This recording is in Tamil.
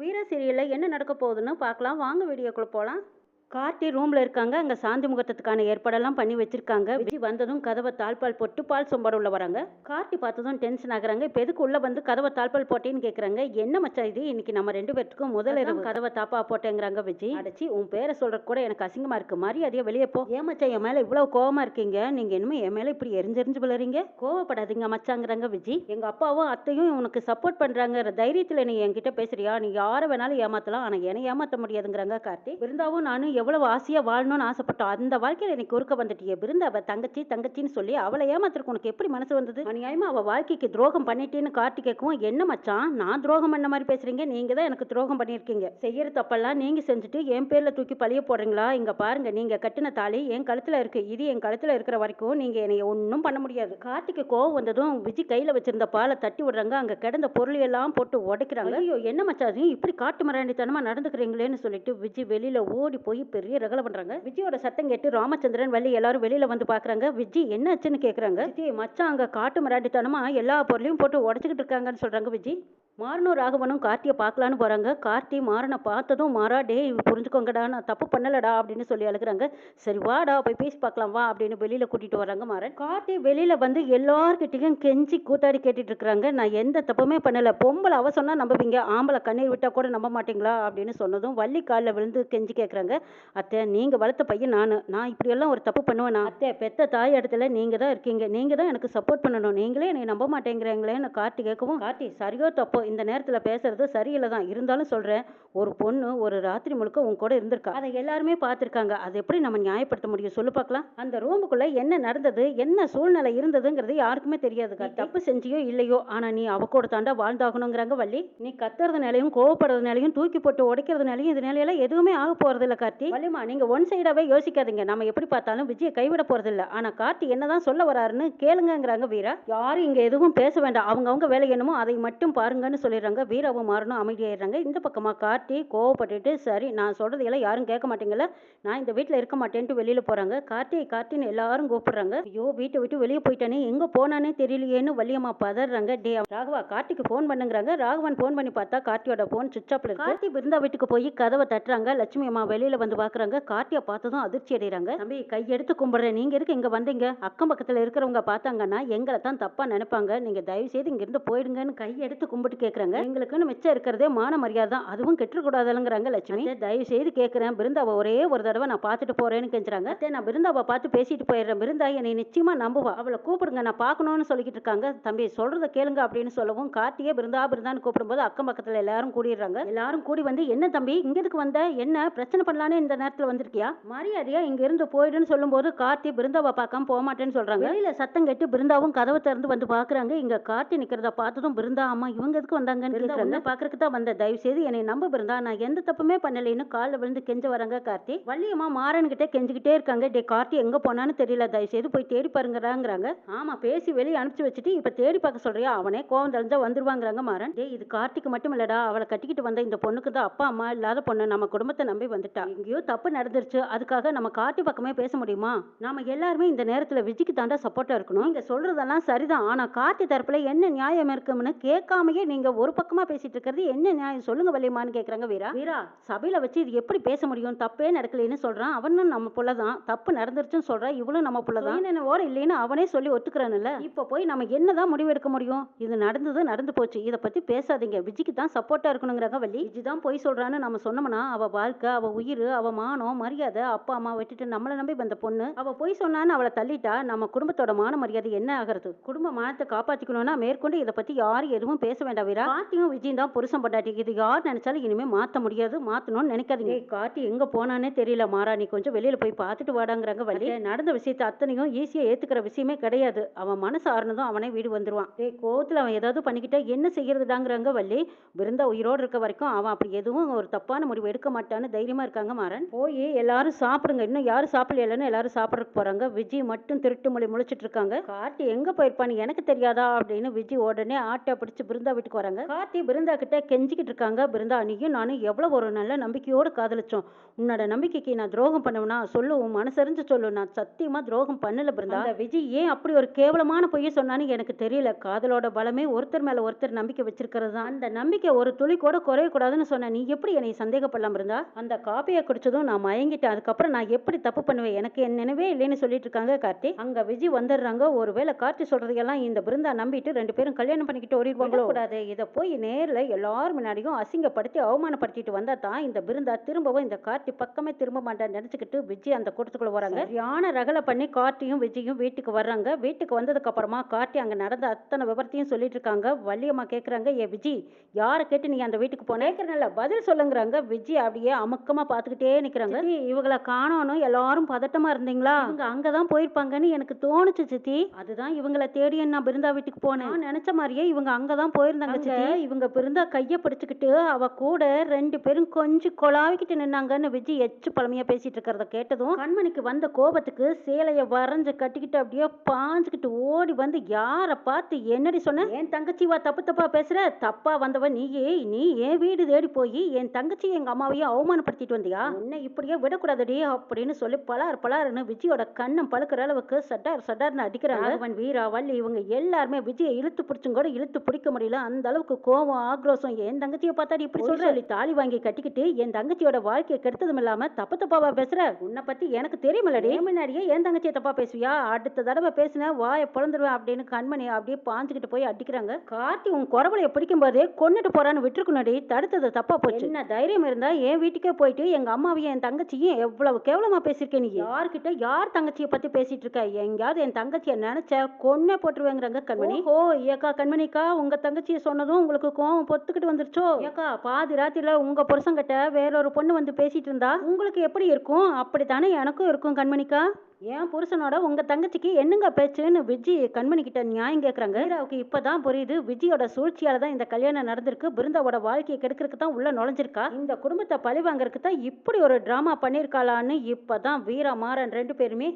வீர சீரியலில் என்ன நடக்க போகுதுன்னு பார்க்கலாம். வாங்க வீடியோக்குள்ளே போகலாம் கார்த்தி ரூமில் இருக்காங்க. அங்கே சாந்தி முகூர்த்தத்துக்கான ஏற்பாடெல்லாம் பண்ணி வச்சிருக்காங்க. விஜய் வந்ததும் கதவை தாழ்பால் போட்டு பால் சொம்பாடு உள்ள வராங்க. கார்த்தி பார்த்ததும் டென்ஷன் ஆகுறாங்க. இப்போ எதுக்கு உள்ள வந்து கதவை தாழ்பால் போட்டேன்னு கேட்குறாங்க என்ன மச்சான் இது? இன்னைக்கு நம்ம ரெண்டு பேர்த்துக்கும் முதல் இரவு. கதவை தாப்பா போட்டேங்கிறாங்க விஜய். அடிச்சு உன் பேரை சொல்ற கூட எனக்கு அசிங்கமா இருக்கு. மரியாதையா வெளியே போ. ஏன் மச்சான் என் மேல இவ்வளவு கோவமா இருக்கீங்க? நீங்க என்னமோ என் மேல இப்படி எரிஞ்செரிஞ்சு விழுறீங்க? கோவப்படாதீங்க மச்சாங்கிறாங்க விஜய். எங்க அப்பாவும் அத்தையும் உனக்கு சப்போர்ட் பண்றாங்கிற தைரியத்துல நீ என்கிட்ட பேசுறியா? நீ யாரை வேணாலும் ஏமாத்தலாம். ஆனா என்னை ஏமாத்த முடியாதுங்கிறாங்க கார்த்தி. பிருந்தாவும் நானும் எவ்வளவு ஆசையா வாழணும்னு ஆசைப்பட்டோம். அந்த வாழ்க்கையில எனக்கு குறுக்க வந்துட்டியே. பிருந்தா அவ தங்கச்சி தங்கச்சின்னு சொல்லி அவளை ஏமாத்திருக்கு உனக்கு எப்படி மனசு வந்தது? அநியாயமா அவ வாழ்க்கைக்கு துரோகம் பண்ணிட்டேன்னு கார்த்தி கேட்கவும் என்ன மச்சான்? நான் துரோகம் பண்ண மாதிரி பேசுறீங்க. நீங்க தான் எனக்கு துரோகம் பண்ணிருக்கீங்க செய்யற தப்பெல்லாம் நீங்க செஞ்சுட்டு என் பேர்ல தூக்கி பழிய போடுறீங்களா? இங்க பாருங்க நீங்க கட்டின தாலி என் கழுத்துல இருக்கு. இது என் கழுத்துல இருக்கிற வரைக்கும் நீங்க என்னை ஒன்றும் பண்ண முடியாது. கார்த்திக்கு கோவம் வந்ததும் விஜய் கையில வச்சிருந்த பாலை தட்டி விடுறாங்க. அங்க கிடந்த பொருள் எல்லாம் போட்டு உடைக்கிறாங்க. ஐயோ என்ன மச்சான்? இது இப்படி காட்டு மிராண்டித்தனமா நடந்துக்கிறீங்களேன்னு சொல்லிட்டு விஜய் வெளியில ஓடி போய் பெரிய ரகலை பண்றாங்க. விஜயோட சத்தம் கேட்டு ராமச்சந்திரன் வள்ளி எல்லாரும் வெளியில வந்து பாக்குறாங்க. விஜய் என்ன ஆச்சுன்னு கேக்குறாங்க? விஜய் மச்சான் அங்க காட்டு மிராண்டித்தனமா எல்லா பொருளையும் போட்டு உடைச்சுக்கிட்டு இருக்காங்கன்னு சொல்றாங்க விஜய் மாறனும் ராகவனும் கார்த்தியை பார்க்கலான்னு போகிறாங்க கார்த்தி மாறனை பார்த்ததும் மாறா டேய் புரிஞ்சுக்கோங்கடா நான் தப்பு பண்ணலடா அப்படின்னு சொல்லி அழுகுறாங்க. சரி வாடா போய் பேசி பார்க்கலாம் வா அப்படின்னு வெளியில் கூட்டிகிட்டு வராங்க மாறன். கார்த்தி வெளியில் வந்து எல்லார்கிட்டையும் கெஞ்சி கூத்தாடி கேட்டுட்டு இருக்கிறாங்க. நான் எந்த தப்புமே பண்ணலை. பொம்பளை அவ சொன்னால் நம்புவீங்க. ஆம்பளை கண்ணீர் விட்டால் கூட நம்ப மாட்டீங்களா? அப்படின்னு சொன்னதும் வள்ளி காலில் விழுந்து கெஞ்சி கேட்குறாங்க அத்தை நீங்கள் வளர்த்த பையன் நான். நான் இப்படியெல்லாம் ஒரு தப்பு பண்ணுவேன்? அத்தை பெத்த தாய் இடத்துல நீங்கள் தான் இருக்கீங்க. நீங்கள் தான் எனக்கு சப்போர்ட் பண்ணணும். நீங்களே என்னை நம்ப மாட்டேங்கிறீங்களேன்னு கார்த்தி கேட்கவும் கார்த்தி சரியோ தப்போ? இந்த நேரத்துல பேசுறது சரியில்லை தான். இருந்தாலும் சொல்றேன் ஒரு பொண்ணு ஒரு ராத்திரி முழுக்க உன் கூட இருந்திருக்கா? அதை எல்லாருமே பார்த்துருக்காங்க. அதை எப்படி நம்ம நியாயப்படுத்த முடியும்? சொல்லு பார்க்கலாம். அந்த ரூமுக்குள்ள என்ன நடந்தது? என்ன சூழ்நிலை இருந்ததுங்கிறது யாருக்குமே தெரியாது கார்த்தி. தப்பு செஞ்சியோ இல்லையோ ஆனா நீ அவ கூட தாண்டா வாழ்ந்தாகணுங்கிறாங்க வள்ளி. நீ கத்துறதுனாலையும் கோவப்படுறதுனாலையும் தூக்கி போட்டு உடைக்கிறதுனாலையும் இதனால எதுவுமே ஆக போறது இல்ல கார்த்தி. வள்ளிமா நீங்க ஒன் சைடாவே யோசிக்காதீங்க. நம்ம எப்படி பார்த்தாலும் விஜயை கைவிட போறது இல்ல ஆனா கார்த்தி என்னதான் சொல்ல வராருன்னு கேளுங்கங்கிறாங்க வீரா. யாரும் இங்க எதுவும் பேச வேண்டாம். அவங்கவங்க வேலை என்னமோ அதை மட்டும் பாருங்கன்னு சொல்லிடுறாங்க. வீராவும் மாறணும் அமைதியாயிடுறாங்க. இந்த பக்கமா கார்த்தி கோவப்பட்டுட்டு சரி நான் சொல்றது எல்லாம் யாரும் கேட்க மாட்டீங்கல்ல? நான் இந்த வீட்டில் இருக்க மாட்டேன்ட்டு வெளியில போறாங்க. கார்த்தி கார்த்தின்னு எல்லாரும் கூப்பிடுறாங்க. ஐயோ வீட்டை விட்டு வெளியே போயிட்டானே. எங்க போனானே தெரியலையேன்னு வள்ளியம்மா பதறாங்க. டே ராகவா கார்த்திக்கு ஃபோன் பண்ணுங்கிறாங்க. ராகவன் ஃபோன் பண்ணி பார்த்தா கார்த்தியோட ஃபோன் சுவிச் ஆஃப்ல இருக்கு. கார்த்தி பிருந்தா வீட்டுக்கு போய் கதவை தட்டுறாங்க. லட்சுமி அம்மா வெளியில வந்து பாக்குறாங்க. கார்த்தியை பார்த்ததும் அதிர்ச்சி அடைகிறாங்க. தம்பி கையெடுத்து கும்பிடுறேன். நீங்க இருக்க இங்க வந்தீங்க? அக்கம் பக்கத்துல இருக்கிறவங்க பார்த்தாங்கன்னா எங்களை தான் தப்பா நினைப்பாங்க. நீங்க தயவு செய்து இங்க இருந்து போயிடுங்கன்னு கையெடுத்து கும்பிட்டு கேக்குறாங்க. எங்களுக்குன்னு மிச்சம் இருக்கிறதே மான மரியாதை தான். அதுவும் கெட்டுக்கூடாதுங்கிறாங்க லட்சுமி. தயவு செய்து கேட்கிறேன் பிருந்தாவை ஒரே ஒரு தடவை நான் பார்த்துட்டு போறேன்னு கெஞ்சுறாங்க. நான் பிருந்தாவை பார்த்து பேசிட்டு போயிடுறேன். பிருந்தா என்னை நிச்சயமா நம்புவா. அவளை கூப்பிடுங்க நான் பார்க்கணும்னு சொல்லிக்கிட்டு இருக்காங்க. தம்பி சொல்றத கேளுங்க அப்படின்னு சொல்லவும் கார்த்தியே பிருந்தா பிருந்தான்னு கூப்பிடும்போது அக்கம் பக்கத்துல எல்லாரும் கூடிடுறாங்க. எல்லாரும் கூடி வந்து என்ன தம்பி இங்க எதுக்கு வந்த? என்ன? பிரச்சனை பண்ணலான்னு இந்த நேரத்துல வந்திருக்கியா? மரியாதையா இங்க இருந்து போயிடுன்னு சொல்லும்போது கார்த்தி பிருந்தாவை பார்க்காம போக மாட்டேன்னு சொல்றாங்க. வெளியில சத்தம் கேட்டு பிருந்தாவும் கதவை திறந்து வந்து பாக்குறாங்க. இங்க கார்த்தி நிக்கிறத பார்த்ததும் பிருந்தா அம்மா இவங்க எதுக்கு வந்தாங்கன்னு கேக்குறாங்க. பாக்குறதுக்கு தான் வந்த தயவு செய்து என்னை நம்ப பிருந்தா நான் எந்த தப்புமே பண்ணலைன்னு காலில் விழுந்து கெஞ்ச வராங்க கார்த்தி. வள்ளியம்மா மாறன் கிட்ட கெஞ்சிக்கிட்டே இருக்காங்க. டே கார்த்தி எங்க போனான்னு தெரியல. தயவு செய்து போய் தேடி பாருங்கறாங்கிறாங்க ஆமா பேசி வெளியே அனுப்பிச்சு வச்சுட்டு இப்ப தேடி பார்க்க சொல்றியா? அவனே கோவம் தெளிஞ்சா வந்துருவாங்கிறாங்க மாறன். டே இது கார்த்திக்கு மட்டும் இல்லடா. அவளை கட்டிக்கிட்டு வந்த இந்த பொண்ணுக்கு தான் அப்பா அம்மா இல்லாத பொண்ணு. நம்ம குடும்பத்தை நம்பி வந்துட்டா. எங்கேயோ தப்பு நடந்துருச்சு. அதுக்காக நம்ம கார்த்தி பக்கமே பேச முடியுமா? நாம எல்லாருமே இந்த நேரத்துல விஜய்க்கு தாண்டா சப்போர்ட்டா இருக்கணும். நீங்க சொல்றதெல்லாம் சரிதான். ஆனா கார்த்தி தரப்புல என்ன நியாயம் இருக்கும்னு கேட்காமயே நீங்க ஒரு பக்கமா பேசிட்டு இருக்கிறது என்ன நியாயம்? சொல்லுங்க வள்ளியம்மான்னு கேக்குறாங்க வீரா. வீரா சபையில வச்சு இது எப்படி பேச முடியும்? தப்பே நடக்கலைன்னு சொல்றான். அவனும் நம்ம புள்ளதான். தப்பு நடந்துருச்சுன்னு சொல்றா. இவளும் நம்ம புள்ளதான். என்ன ஓர இல்லைன்னு அவனே சொல்லி ஒத்துக்கிறான்ல. இப்ப போய் நம்ம என்னதான் முடிவு எடுக்க முடியும்? இது நடந்தது நடந்து போச்சு. இதை பத்தி பேசாதீங்க. விஜய்க்கு தான் சப்போர்ட்டா இருக்கணுங்கிறாங்க வள்ளி. விஜய் தான் போய் சொல்றான்னு நம்ம சொன்னோம்னா அவ வாழ்க்கை அவ உயிர் அவ மானம் மரியாதை அப்பா அம்மா விட்டுட்டு நம்மளை நம்பி வந்த பொண்ணு. அவ போய் சொன்னான்னு அவளை தள்ளிட்டா நம்ம குடும்பத்தோட மான மரியாதை என்ன ஆகிறது? குடும்ப மானத்தை காப்பாத்திக்கணும்னா மேற்கொண்டு இதை பத்தி யாரும் எதுவும் பேச வேண்டாம் வீரா கார்த்தியும் விஜயும் தான் புருஷன் பொண்டாட்டி. இது யார் நினைச்சாலும் இனிமே மாத்த முடியாது. மாத்தணும்னு நினைக்காதீங்க. ஏய், கார்த்தி எங்க போனானே தெரியல. மாறா நீ கொஞ்சம் வெளியில போய் பார்த்துட்டு வாடாங்கிறாங்க வள்ளி. நடந்த விஷயத்தை அத்தனையும் ஈஸியா ஏத்துக்கிற விஷயமே கிடையாது. அவன் மனசு ஆறுனதும் அவனே வீடு வந்துருவான். டேய் கோவத்துல அவன் ஏதாவது பண்ணிக்கிட்டா என்ன செய்யறதுடாங்கிறாங்க வள்ளி. விருந்தா உயிரோடு இருக்க வரைக்கும் அவன் அப்படி எதுவும் ஒரு தப்பான முடிவு எடுக்க மாட்டான்னு தைரியமா இருக்காங்க மாறன். போய் எல்லாரும் சாப்பிடுங்க. இன்னும் யாரும் சாப்பிடலன்னு எல்லாரும் சாப்பிடறதுக்கு போறாங்க. விஜய் மட்டும் திருட்டு மொழி முழிச்சிட்டு இருக்காங்க. கார்த்தி எங்க போயிருப்பான்னு எனக்கு தெரியாதா? அப்படின்னு விஜய் உடனே ஆட்டை பிடிச்சு பிருந்தா வீட்டுக்கு வீட்டுக்கு வராங்க கார்த்தி பிருந்தா கிட்ட கெஞ்சிக்கிட்டு இருக்காங்க. பிருந்தா நீயும் நானும் எவ்வளோ ஒரு நல்ல நம்பிக்கையோடு காதலிச்சோம். உன்னோட நம்பிக்கைக்கு நான் துரோகம் பண்ணுவேனா? சொல்லு உன் மனசறிஞ்சு சொல்லு. நான் சத்தியமா துரோகம் பண்ணல பிருந்தா. விஜய் ஏன் அப்படி ஒரு கேவலமான பொய்யை சொன்னான்னு எனக்கு தெரியல. காதலோட பலமே ஒருத்தர் மேல ஒருத்தர் நம்பிக்கை வச்சிருக்கிறது தான். அந்த நம்பிக்கை ஒரு துளி கூட குறையக்கூடாதுன்னு சொன்ன நீ எப்படி என்னை சந்தேகப்படலாம் இருந்தா அந்த காப்பியை குடிச்சதும் நான் மயங்கிட்டேன். அதுக்கப்புறம் நான் எப்படி தப்பு பண்ணுவேன்? எனக்கு என் நினைவே இல்லைன்னு சொல்லிட்டு இருக்காங்க கார்த்தி. அங்க விஜய் வந்துடுறாங்க. ஒருவேளை கார்த்தி சொல்றதையெல்லாம் இந்த பிருந்தா நம்பிட்டு ரெண்டு பேரும் கல்யாணம் பண்ணிக்கிட்டு ஓடிடுவாங்களோ? கூடாது இதை போய் நேர்ல எல்லாரும் முன்னாடியும் அசிங்கப்படுத்தி அவமானப்படுத்திட்டு வந்தா தான் இந்த பிருந்தா திரும்பவும் இந்த கார்த்தி பக்கமே திரும்ப மாட்டான்னு நினைச்சுக்கிட்டு விஜய் அந்த கூட்டத்துக்குள்ள வராங்க சரியான ரகலை பண்ணி கார்த்தியும் விஜயும் வீட்டுக்கு வர்றாங்க. வீட்டுக்கு வந்ததுக்கு அப்புறமா கார்த்தி அங்க நடந்த அத்தனை விவரத்தையும் சொல்லிட்டு இருக்காங்க. வள்ளியம்மா கேக்குறாங்க ஏ விஜய் யாரை கேட்டு நீ அந்த வீட்டுக்கு போன? கேட்கறனால பதில் சொல்லுங்கிறாங்க. விஜய் அப்படியே அமுக்கமா பாத்துக்கிட்டே நிக்கிறாங்க. சித்தி, இவங்கள காணோன்னு எல்லாரும் பதட்டமா இருந்தீங்களா? இவங்க அங்கதான் போயிருப்பாங்கன்னு எனக்கு தோணுச்சு சித்தி. அதுதான் இவங்கள தேடி நான் பிருந்தா வீட்டுக்கு போனேன். நான் நினைச்ச மாதிரியே இவங்க அங்கதான் போயிருந்தாங்க. சித்தி இவங்க பிருந்தா கைய பிடிச்சுக்கிட்டு அவ கூட ரெண்டு பேரும் கொஞ்சம் கொலாவிக்கிட்டு நின்னாங்கன்னு விஜய் எச்சு பழமையா பேசிட்டு இருக்கிறத கேட்டதும் கண்மணிக்கு வந்த கோபத்துக்கு சேலைய வரைஞ்சு கட்டிக்கிட்டு அப்படியே பாஞ்சுக்கிட்டு ஓடி வந்து யார பார்த்து என்னடி சொன்ன? என் தங்கச்சி வா தப்பு தப்பா பேசுற. தப்பா வந்தவ நீயே. நீ என் வீடு தேடி போய் என் தங்கச்சி எங்க அம்மாவையும் அவமானப்படுத்திட்டு வந்தியா? உன்னை இப்படியே விடக்கூடாதடி அப்படின்னு சொல்லி பலார் பலாருன்னு விஜயோட கண்ணம் பழுக்கிற அளவுக்கு சட்டார் சட்டார்னு அடிக்கிறாங்க. அவன் வீரா வள்ளி இவங்க எல்லாருமே விஜயை இழுத்து பிடிச்சும் கூட இழுத்து பிடிக்க முடியல. அந்த அளவுக்கு கோவம் ஆக்ரோஷம் என் தங்கச்சியை பார்த்தாடி இப்படி சொல்ற? சொல்லி தாலி வாங்கி கட்டிக்கிட்டு என் தங்கச்சியோட வாழ்க்கையை கெடுத்ததும் இல்லாம தப்பு தப்பாவா பேசுற? உன்னை பத்தி எனக்கு தெரியுமில்லடி. முன்னாடியே என் தங்கச்சியை தப்பா பேசுவியா? அடுத்த தடவை பேசின வாயை பிறந்துருவேன் அப்படின்னு கண்மணி அப்படியே பாஞ்சுக்கிட்டு போய் அடிக்கிறாங்க. கார்த்தி உன் குறவளைய பிடிக்கும் போதே கொன்னுட்டு போறான்னு விட்டுருக்குனடி தடுத்தது தப்பா போச்சு. என்ன தைரியம் இருந்தா என் வீட்டுக்கே போயிட்டு எங்க அம்மாவையும் என் தங்கச்சியும் எவ்வளவு கேவலமா பேசியிருக்க நீ? யார்கிட்ட யார் தங்கச்சியை பத்தி பேசிட்டு இருக்க எங்கேயாவது என் தங்கச்சியை நினைச்ச கொன்னே போட்டுருவேங்கிறாங்க கண்மணி. ஓ ஏக்கா கண்மணிக்கா உங்க தங்கச்சியை சொன்னதும் உங்களுக்கு கோவம் பொத்துக்கிட்டு வந்துருச்சோ? ஏக்கா பாதி ராத்திரில உங்க புருஷங்கிட்ட வேறொரு பொண்ணு வந்து பேசிட்டு இருந்தா உங்களுக்கு எப்படி இருக்கும்? அப்படித்தானே எனக்கும் இருக்கும் கண்மணிக்கா. என் புருஷனோட உங்க தங்கச்சிக்கு என்னங்க பேச்சுன்னு விஜி கண்மணி கிட்ட நியாயம் கேட்கறாங்க வீராவுக்கு இப்பதான் புரியுது விஜயோட சூழ்ச்சியால தான் இந்த கல்யாணம் நடந்திருக்கு. பிருந்தாவோட வாழ்க்கையை கெடுக்கிறதுக்கு தான் உள்ள நுழைஞ்சிருக்கா. இந்த குடும்பத்தை பழி வாங்குறதுக்கு தான் இப்படி ஒரு டிராமா பண்ணியிருக்காளான்னு இப்பதான் வீரா மாறன் ரெண்டு பேருமே